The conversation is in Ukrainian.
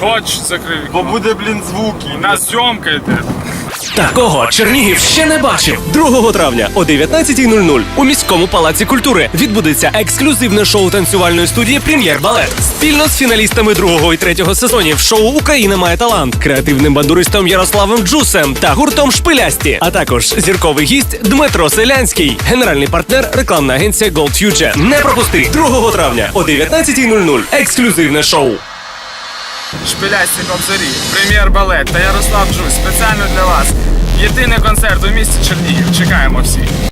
Шоч закрив. Бо буде, блін, звуки. У нас зйомка йде. Такого Чернігів ще не бачив. 2 травня о 19.00 у міському палаці культури відбудеться ексклюзивне шоу танцювальної студії Прем'єр Балет спільно з фіналістами другого і третього сезонів шоу Україна має талант, креативним бандуристом Ярославом Джусем та гуртом Шпилясті, а також зірковий гість Дмитро Селянський, генеральний партнер рекламна агенція Gold Future. Не пропусти 2 травня о 19.00 ексклюзивне шоу. Шпилясті кобзарі, прем'єр балет та Ярослав Джусь спеціально для вас. Єдиний концерт у місті Чернігів. Чекаємо всіх.